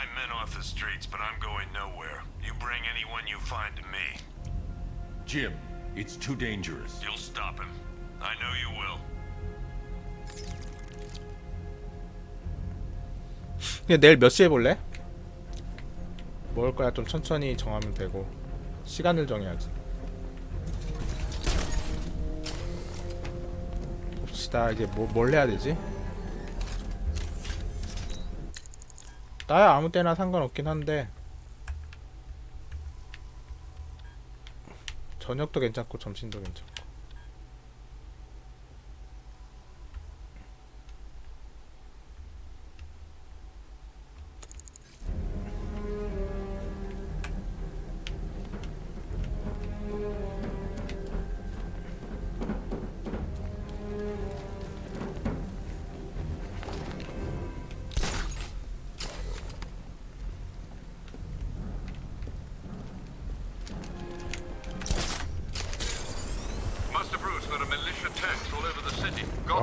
my men off the streets, but I'm going nowhere. You bring anyone you find to me. Jim, it's too dangerous. You'll stop him. I know you will. 그냥 내일 몇 시에 볼래? 먹을 거야 좀 천천히 정하면 되고 시간을 정해야지. 봅시다 이제 뭐, 뭘 해야 되지? 나야 아무 때나 상관없긴 한데. 저녁도 괜찮고 점심도 괜찮고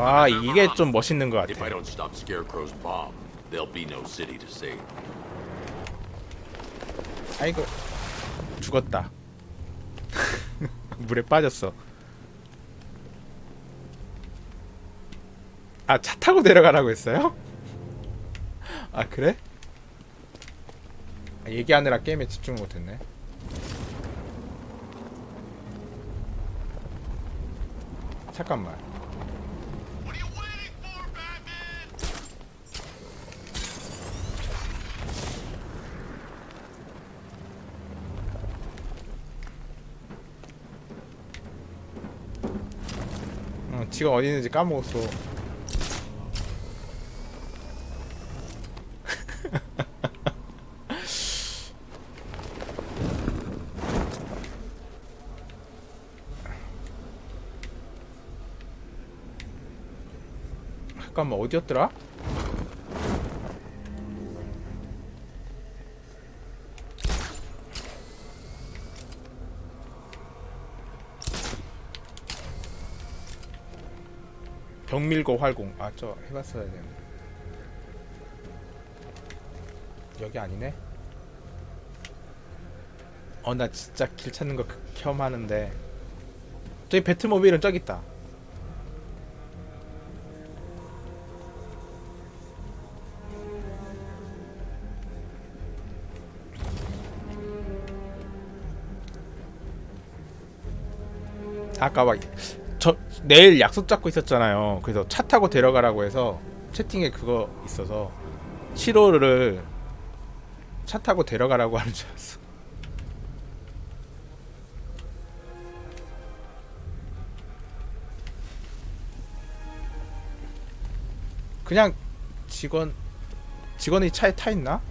와 이게 좀 멋있는 것 If I 같아 don't stop Scarecrow's bomb, there'll be no city to save. 아이고 죽었다 물에 빠졌어 아 차 타고 내려가라고 했어요? 아 그래? 아, 얘기하느라 게임에 집중을 못했네 잠깐만 What are you waiting for, Batman? 어, 지가 어디 있는지 까먹었어 잠깐만 어디였더라? 병밀고 활공. 아 저 해봤어야 되는데. 여기 아니네? 어 나 진짜 길 찾는 거 극혐하는데. 저기 배트모빌은 저기 있다. 아까 막저 내일 약속 잡고 있었잖아요. 그래서 차 타고 데려가라고 해서 채팅에 그거 있어서 시로를 차 타고 데려가라고 하는 줄 알았어. 그냥 직원 직원이 차에 타 있나?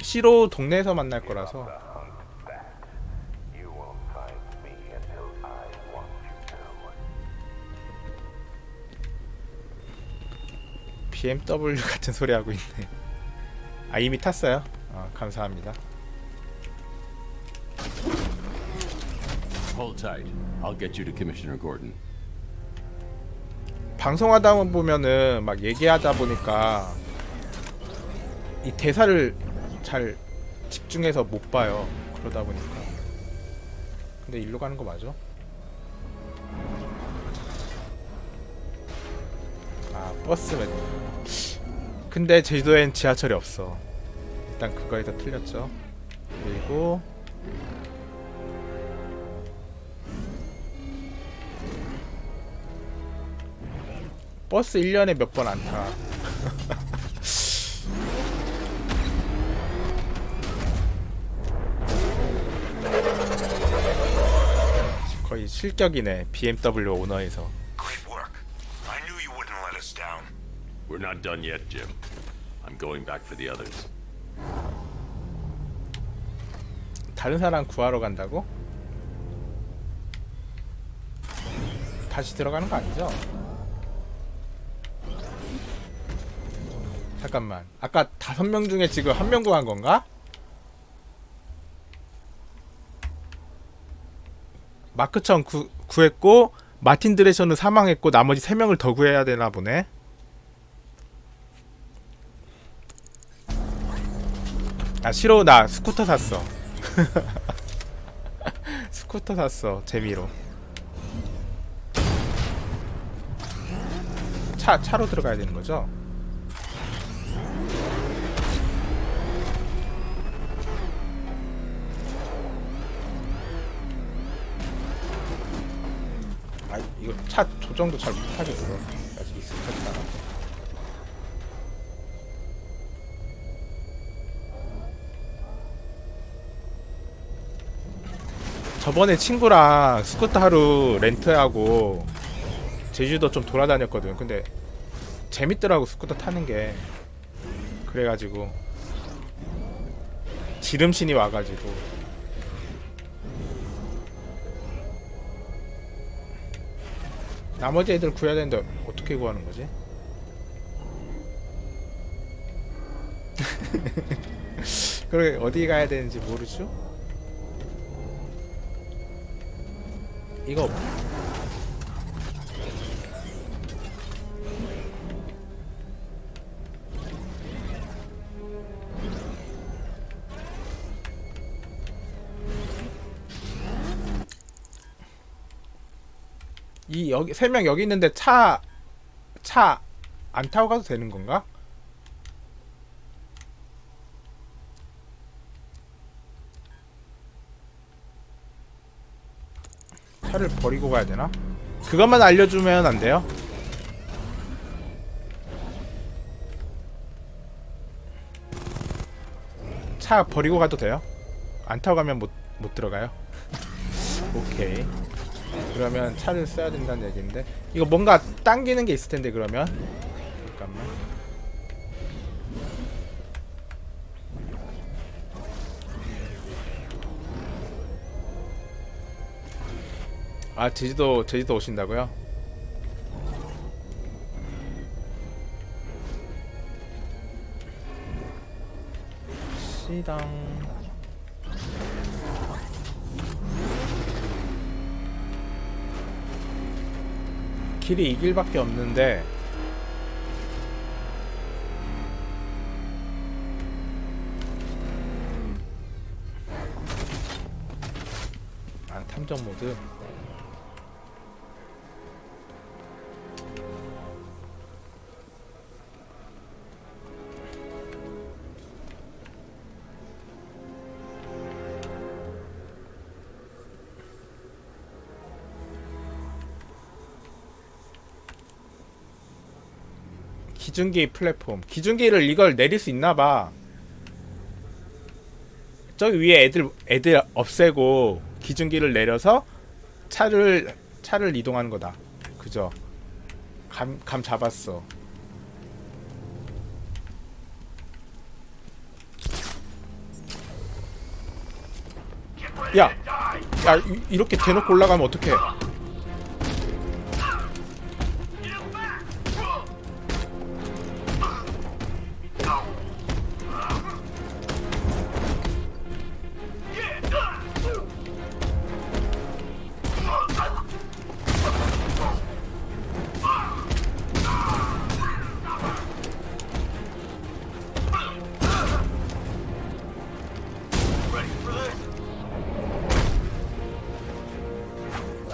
시로 동네에서 만날 거라서 BMW 같은 소리 하고 있네. 아 이미 탔어요? 아 감사합니다. Hold tight. I'll get you to Commissioner Gordon. 방송하다 보면은 막 얘기하다 보니까 이 대사를 잘 집중해서 못 봐요. 그러다 보니까. 근데 일로 가는 거 맞아? 아 버스면. 근데 제주도엔 지하철이 없어. 일단 그거에서 틀렸죠. 그리고 버스 1년에 몇 번 안 타. 거의 실격이네. BMW 오너에서. We're not done yet, Jim. I'm going back for the others. 다른 사람 구하러 간다고? 다시 들어가는 거 아니죠? 잠깐만. 아까 다섯 명 중에 지금 한 명 구한 건가? 마크천 구, 구했고 마틴 드레셔는 사망했고 나머지 세 명을 더 구해야 되나 보네. 아 싫어. 나 스쿠터 샀어. 스쿠터 샀어. 재미로. 차 차로 들어가야 되는 거죠? 아 이거 차 조정도 잘 못하겠어 아직 익숙하지 않아 저번에 친구랑 스쿠터 하루 렌트하고 제주도 좀 돌아다녔거든 근데 재밌더라고 스쿠터 타는 게 그래가지고 지름신이 와가지고 나머지 애들 구해야 되는데 어떻게 구하는 거지? 그래 어디 가야 되는지 모르죠? 이거 이 여기 세 명 여기 있는데 차 차 안 타고 가도 되는 건가? 차를 버리고 가야 되나? 그것만 알려주면 안 돼요? 차 버리고 가도 돼요? 안 타고 가면 못, 못 들어가요? 오케이. 그러면 차를 써야 된다는 얘기인데 이거 뭔가 당기는 게 있을 텐데 그러면 잠깐만 아 제주도 제주도 오신다고요? 시당. 길이 이 길밖에 없는데. 아 탐정 모드 기준기 플랫폼. 기준기를 이걸 내릴 수 있나봐. 저기 위에 애들 애들 없애고 기준기를 내려서 차를 차를 이동하는 거다. 그죠? 감, 감 잡았어. 야, 야 이, 이렇게 대놓고 올라가면 어떡해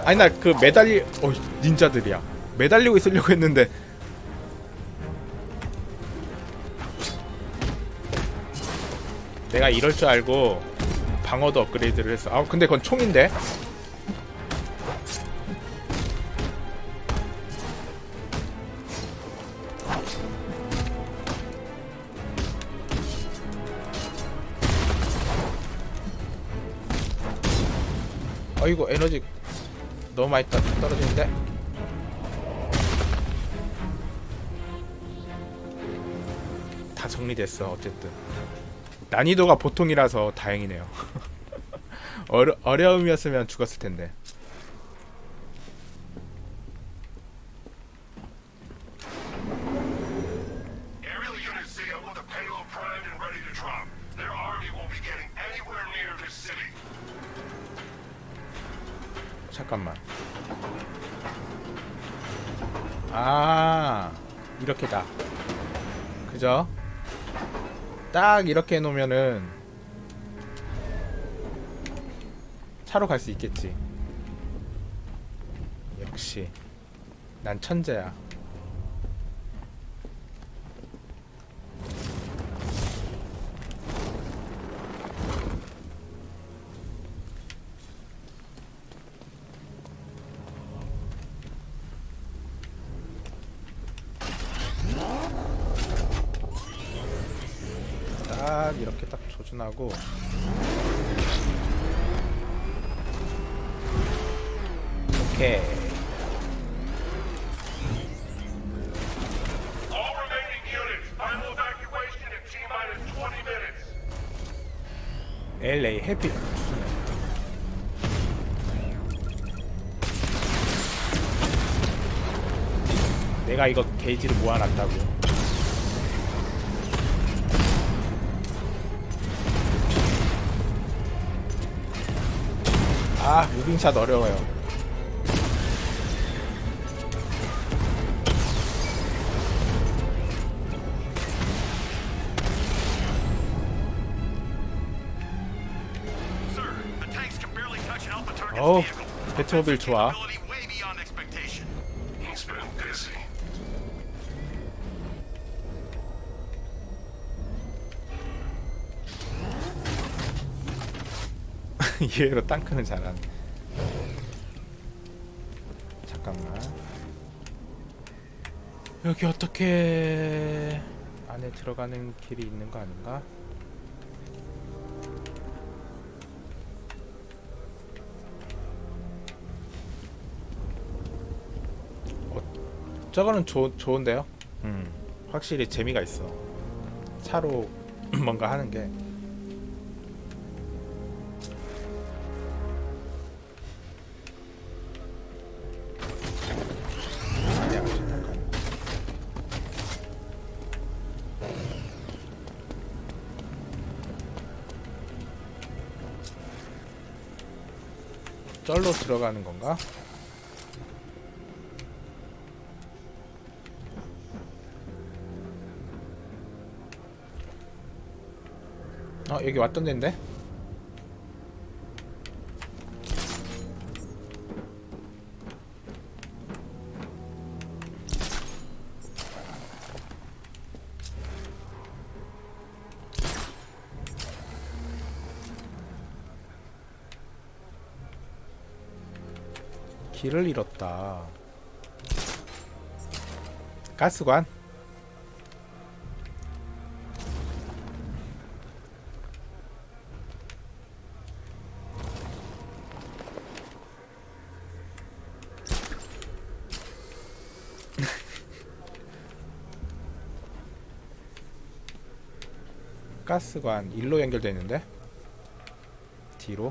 아니 나 그 매달리 어 닌자들이야. 매달리고 있으려고 했는데. 내가 이럴 줄 알고 방어도 업그레이드를 했어. 아 근데 그건 총인데? 아이고 에너지 너무 많이 떠, 떨어지는데? 다 정리됐어 어쨌든. 난이도가 보통이라서 다행이네요. 어려, 어려움이었으면 죽었을 텐데 아 이렇게다. 그죠? 딱 이렇게 해놓으면은 차로 갈 수 있겠지. 역시. 난 천재야. 조준하고 오케이 All remaining units, final evacuation in T-minus 20 minutes. LA 해피 내가 이거 게이지를 모아놨다고 아 무빙샷 어려워요 어우. 배트모빌 좋아 이해로 땅크는 잘하네 잠깐만 여기 어떻게 안에 들어가는 길이 있는 거 아닌가? 어, 저거는 좋 좋은데요? 음, 확실히 재미가 있어. 차로 뭔가 하는 게. 쩔로 들어가는 건가? 어 여기 왔던 데인데? 길을 잃었다. 가스관? 가스관 일로 연결돼 있는데 뒤로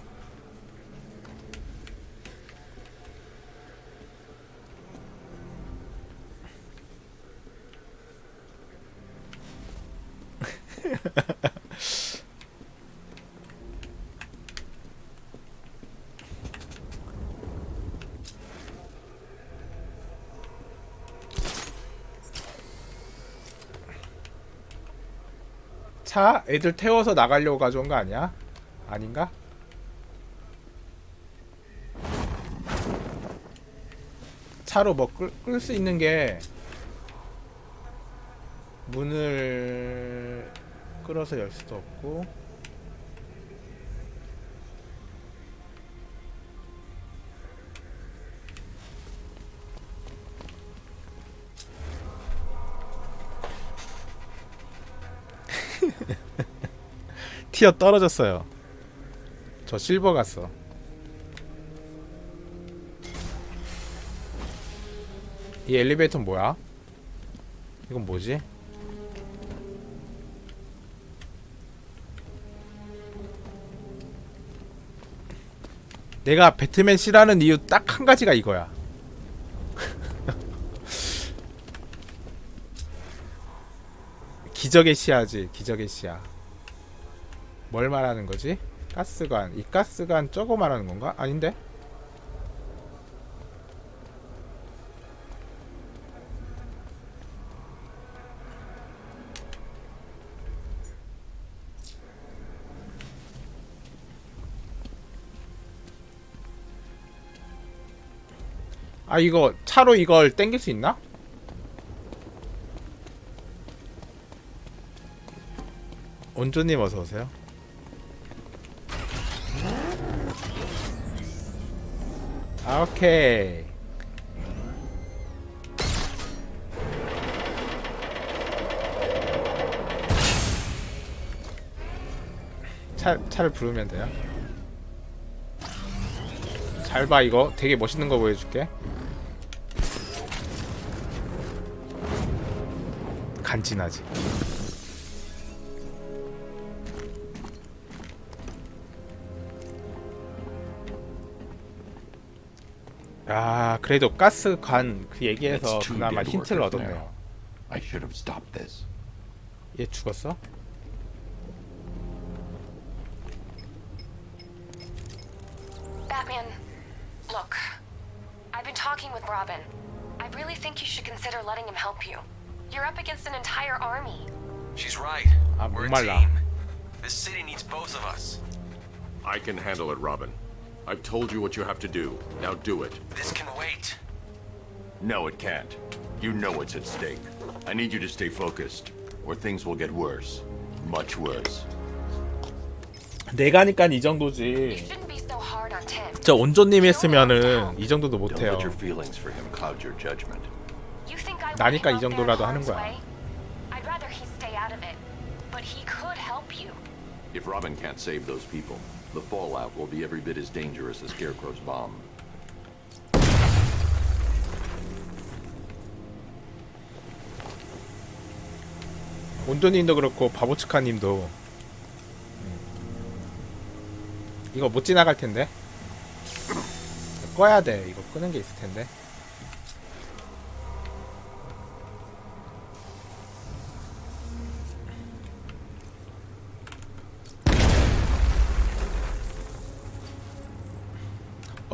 차 애들 태워서 나가려고 가져온 거 아니야? 아닌가? 차로 뭐 끌 수 있는 게 문을 끌어서 열 수도 없고 티어 떨어졌어요. 저 실버 갔어. 이 엘리베이터는 뭐야? 이건 뭐지? 내가 배트맨 싫어하는 이유 딱 한 가지가 이거야. 기적의 시야지, 기적의 시야. 뭘 말하는 거지? 가스관. 이 가스관 저거 말하는 건가? 아닌데? 아 이거 차로 이걸 땡길 수 있나? 온조님 어서 오세요. 오케이. 차 차를 부르면 돼요. 잘 봐 이거 되게 멋있는 거 보여줄게. 간지나지. 아 그래도 가스 관그 two 그나마 힌트를 얻었네요. now. I should have stopped this. 얘 죽었어? Batman, look. I've been talking with Robin. I really think you should consider letting him help you. You're up against an entire army. She's right. 아 We're a team. This city needs both of us. I can handle it, Robin. I've told you what you have to do. Now do it. This can wait. No, it can't. You know what's at stake. I need you to stay focused, or things will get worse. Much worse. 내가 하니까 이 You 정도지. shouldn't be so hard on Tim. 저 온조님이 했으면은 이 정도도 Don't 못해요. let your feelings for him cloud your judgment. You think I want 나니까 him 이 out there in 정도라도 하는 harm's 거야. way? I'd rather he stay out of it. But he could help you. If Robin can't save those people, the fallout will be every bit as dangerous as Scarecrow's bomb. 온조님도 그렇고 바보츠카님도 음. 이거 못 지나갈 텐데 꺼야 돼 이거 끄는 게 있을 텐데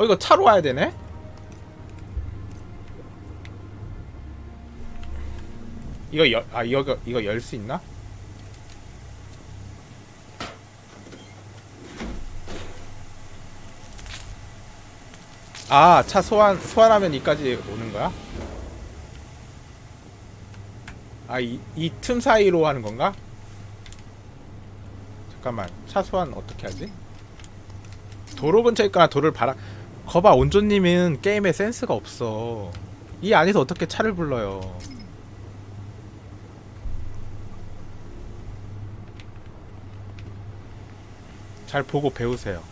어 이거 차로 와야 되네 이거 열, 아 이거 이거 열 수 있나? 아, 차 소환 소환하면 이까지 오는 거야? 아, 이 이 틈 사이로 하는 건가? 잠깐만. 차 소환 어떻게 하지? 도로 근처에 있거나 도를 바라 거봐 온조님은 게임에 센스가 없어. 이 안에서 어떻게 차를 불러요? 잘 보고 배우세요.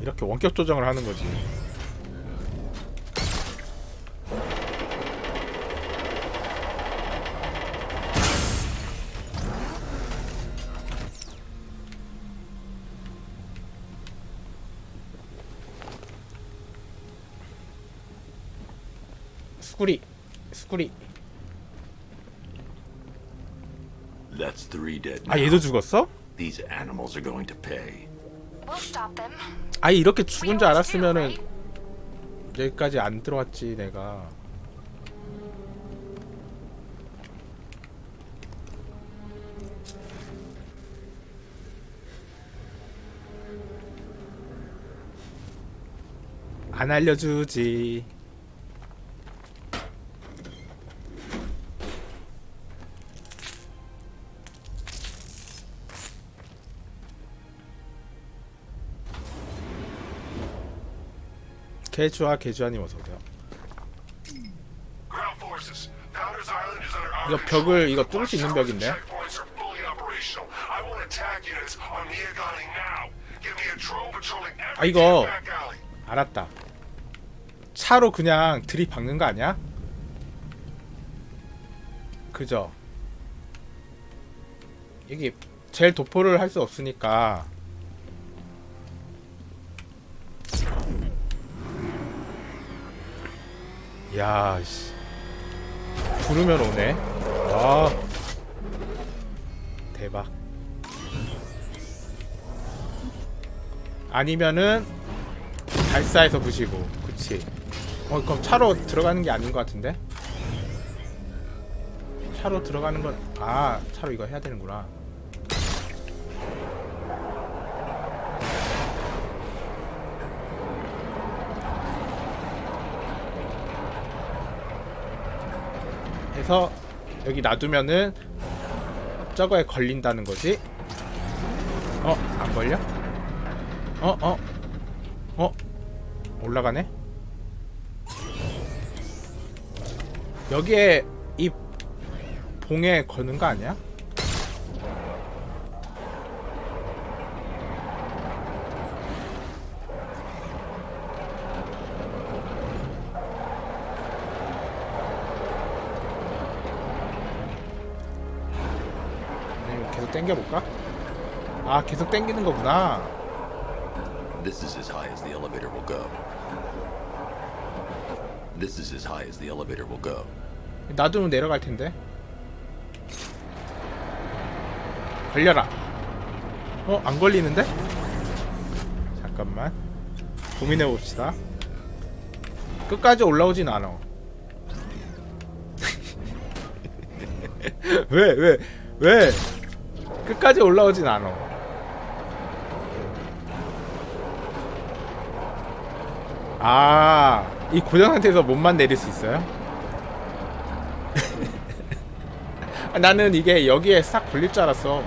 이렇게 원격 조정을 하는 거지. 수구리, 수구리. That's three dead. 아 얘도 죽었어? These animals are going to pay. We'll stop them. 아 이렇게 죽은 줄 알았으면은? 여기까지 안 들어왔지 내가. 안 알려주지. 개주아 개주아님 어서 오세요. Ground forces. Founders Island is under our 이거. 벽을 이거 뚫을 수 있는 벽인데. 아, 이거-. 알았다. 차로 그냥 들이박는 거 아니야? 그죠? 이게 제일 도포를 할 수 없으니까 야, 씨. 부르면 오네. 와. 대박. 아니면은 발사해서 부시고. 그치. 어 그럼 차로 들어가는 게 아닌 것 같은데? 차로 들어가는 건 아 차로 이거 해야 되는구나. 해서 여기 놔두면은 저거에 걸린다는 거지? 어? 안 걸려? 어? 어? 어? 올라가네? 여기에 이 봉에 거는 거 아니야? 당겨볼까? 아 계속 당기는 거구나 This is as high as the elevator will go. This is as high as the elevator will go. 놔두면 내려갈 텐데. 걸려라. 어, 안 걸리는데? 잠깐만. 고민해 봅시다. 끝까지 올라오진 않아. 왜, 왜, 왜? 끝까지 올라오진 않아. 아, 이 고정 상태에서 몸만 내릴 수 있어요? 나는 이게 여기에 싹 걸릴 줄 알았어.